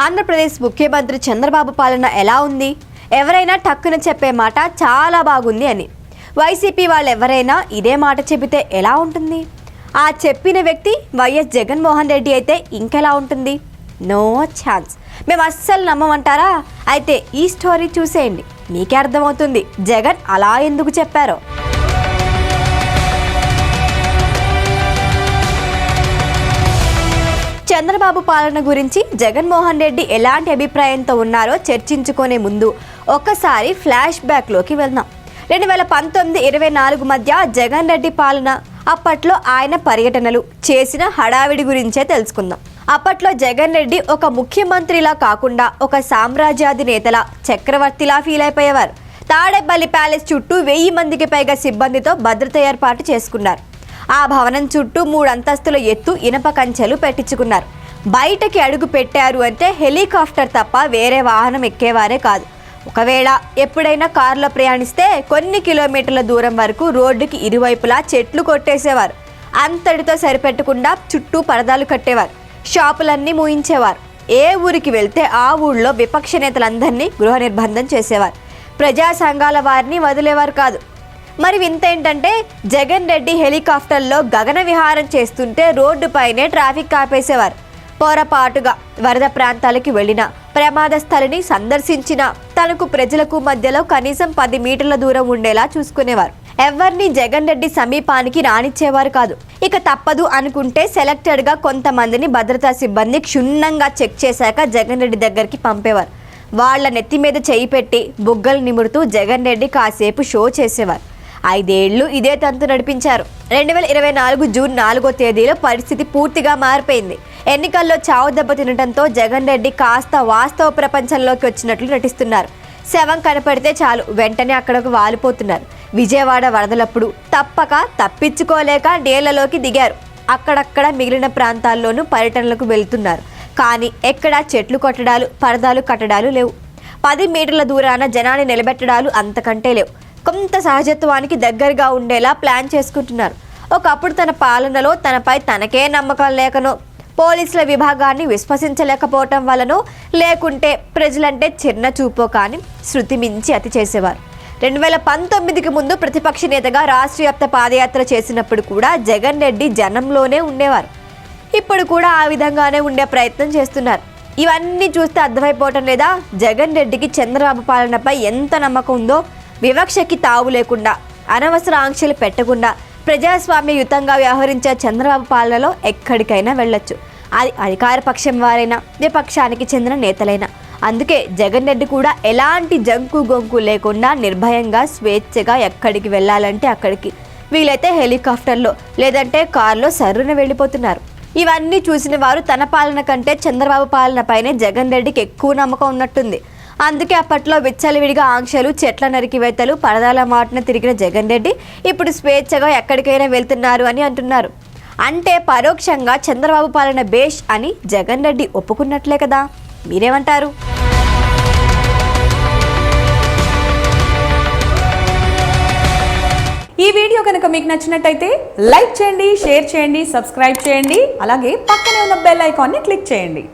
ఆంధ్రప్రదేశ్ ముఖ్యమంత్రి చంద్రబాబు పాలన ఎలా ఉంది? ఎవరైనా టక్కున చెప్పే మాట చాలా బాగుంది అని. వైసీపీ వాళ్ళు ఎవరైనా ఇదే మాట చెబితే ఎలా ఉంటుంది? ఆ చెప్పిన వ్యక్తి వైఎస్ జగన్మోహన్ రెడ్డి అయితే ఇంకెలా ఉంటుంది? No chance. మేము అస్సలు నమ్మమంటారా? అయితే ఈ స్టోరీ చూసేయండి. మీకే అర్థమవుతుంది. జగన్ అలా ఎందుకు చెప్పారో. చంద్రబాబు పాలన గురించి జగన్మోహన్ రెడ్డి ఎలాంటి అభిప్రాయంతో ఉన్నారో చర్చించుకునే ముందు ఒక్కసారి ఫ్లాష్ బ్యాక్లోకి వెళ్దాం. రెండు వేల పంతొమ్మిది ఇరవై నాలుగు మధ్య జగన్ రెడ్డి పాలన అప్పట్లో ఆయన పర్యటనలు చేసిన హడావిడి గురించే తెలుసుకుందాం. అప్పట్లో జగన్ రెడ్డి ఒక ముఖ్యమంత్రిలా కాకుండా ఒక సామ్రాజ్యాధినేతలా చక్రవర్తిలా ఫీల్ అయిపోయేవారు. తాడేపల్లి ప్యాలెస్ చుట్టూ వెయ్యి మందికి పైగా సిబ్బందితో భద్రత ఏర్పాటు చేసుకున్నారు. ఆ భవనం చుట్టూ మూడు అంతస్తుల ఎత్తు ఇనప కంచెలు పెట్టించుకున్నారు. బయటకి అడుగు పెట్టారు అంటే హెలికాప్టర్ తప్ప వేరే వాహనం ఎక్కేవారే కాదు. ఒకవేళ ఎప్పుడైనా కారులో ప్రయాణిస్తే కొన్ని కిలోమీటర్ల దూరం వరకు రోడ్డుకి ఇరువైపులా చెట్లు కొట్టేసేవారు. అంతటితో సరిపెట్టకుండా చుట్టూ పరదాలు కట్టేవారు. షాపులన్నీ మూయించేవారు. ఏ ఊరికి వెళ్తే ఆ ఊళ్ళో విపక్ష నేతలందరినీ గృహ నిర్బంధం చేసేవారు. ప్రజా సంఘాల వారిని వదిలేవారు కాదు. మరి వింత ఏంటంటే జగన్ రెడ్డి హెలికాప్టర్లో గగన విహారం చేస్తుంటే రోడ్డుపైనే ట్రాఫిక్ ఆపేసేవారు. పొరపాటుగా వరద ప్రాంతాలకి వెళ్ళిన ప్రమాద స్థలిని సందర్శించిన తనకు ప్రజలకు మధ్యలో కనీసం పది మీటర్ల దూరం ఉండేలా చూసుకునేవారు. ఎవరిని జగన్ రెడ్డి సమీపానికి రానిచ్చేవారు కాదు. ఇక తప్పదు అనుకుంటే సెలెక్టెడ్గా కొంతమందిని భద్రతా సిబ్బంది క్షుణ్ణంగా చెక్ చేశాక జగన్ రెడ్డి దగ్గరికి పంపేవారు. వాళ్ళ నెత్తి మీద చేయి పెట్టి బుగ్గలు నిమురుతూ జగన్ రెడ్డి కాసేపు షో చేసేవారు. ఐదేళ్ళు ఇదే తంతు నడిపించారు. రెండు వేల ఇరవై నాలుగు జూన్ నాలుగో తేదీలో పరిస్థితి పూర్తిగా మారిపోయింది. ఎన్నికల్లో చావు దెబ్బ తినడంతో జగన్ రెడ్డి కాస్త వాస్తవ ప్రపంచంలోకి వచ్చినట్లు నటిస్తున్నారు. శవం కనపడితే చాలు వెంటనే అక్కడకు వాలిపోతున్నారు. విజయవాడ వరదలప్పుడు తప్పక తప్పించుకోలేక నీళ్ళలోకి దిగారు. అక్కడక్కడ మిగిలిన ప్రాంతాల్లోనూ పర్యటనలకు వెళ్తున్నారు. కానీ ఎక్కడా చెట్లు కొట్టడాలు పరదాలు కట్టడాలు లేవు. పది మీటర్ల దూరాన జనాన్ని నిలబెట్టడాలు అంతకంటే లేవు. కొంత సహజత్వానికి దగ్గరగా ఉండేలా ప్లాన్ చేసుకుంటున్నారు. ఒకప్పుడు తన పాలనలో తనపై తనకే నమ్మకం లేకనో పోలీసుల విభాగాన్ని విశ్వసించలేకపోవటం వలనో లేకుంటే ప్రజలంటే చిన్న చూపో కానీ శృతి మించి అతి చేసేవారు. రెండు వేల పంతొమ్మిదికి ముందు ప్రతిపక్ష నేతగా రాష్ట్ర వ్యాప్త పాదయాత్ర చేసినప్పుడు కూడా జగన్ రెడ్డి జనంలోనే ఉండేవారు. ఇప్పుడు కూడా ఆ విధంగానే ఉండే ప్రయత్నం చేస్తున్నారు. ఇవన్నీ చూస్తే అర్థమైపోవటం లేదా? జగన్ రెడ్డికి చంద్రబాబు పాలనపై ఎంత నమ్మకం ఉందో వివక్షకి తావు లేకుండా అనవసర ఆంక్షలు పెట్టకుండా ప్రజాస్వామ్యయుతంగా వ్యవహరించే చంద్రబాబు పాలనలో ఎక్కడికైనా వెళ్ళొచ్చు. అది అధికార పక్షం వారైనా విపక్షానికి చెందిన నేతలైనా. అందుకే జగన్ రెడ్డి కూడా ఎలాంటి జంకు గొంకు లేకుండా నిర్భయంగా స్వేచ్ఛగా ఎక్కడికి వెళ్ళాలంటే అక్కడికి. వీలైతే హెలికాప్టర్లో లేదంటే కారులో సర్రున వెళ్ళిపోతున్నారు. ఇవన్నీ చూసిన వారు తన పాలన కంటే చంద్రబాబు పాలనపైనే జగన్ రెడ్డికి ఎక్కువ నమ్మకం ఉన్నట్టుంది. అందుకే అప్పట్లో విచ్చలవిడిగా ఆంక్షలు చెట్ల నరికివేతలు పరదాల మాటన తిరిగిన జగన్ రెడ్డి ఇప్పుడు స్వేచ్ఛగా ఎక్కడికైనా వెళ్తున్నారు అని అంటున్నారు. అంటే పరోక్షంగా చంద్రబాబు పాలన బేష్ అని జగన్ రెడ్డి ఒప్పుకున్నట్లే కదా. మీరేమంటారు? ఈ వీడియో కనుక మీకు నచ్చినట్టయితే లైక్ చేయండి షేర్ చేయండి సబ్స్క్రైబ్ చేయండి అలాగే పక్కనే ఉన్న బెల్ ఐకాన్ని క్లిక్ చేయండి.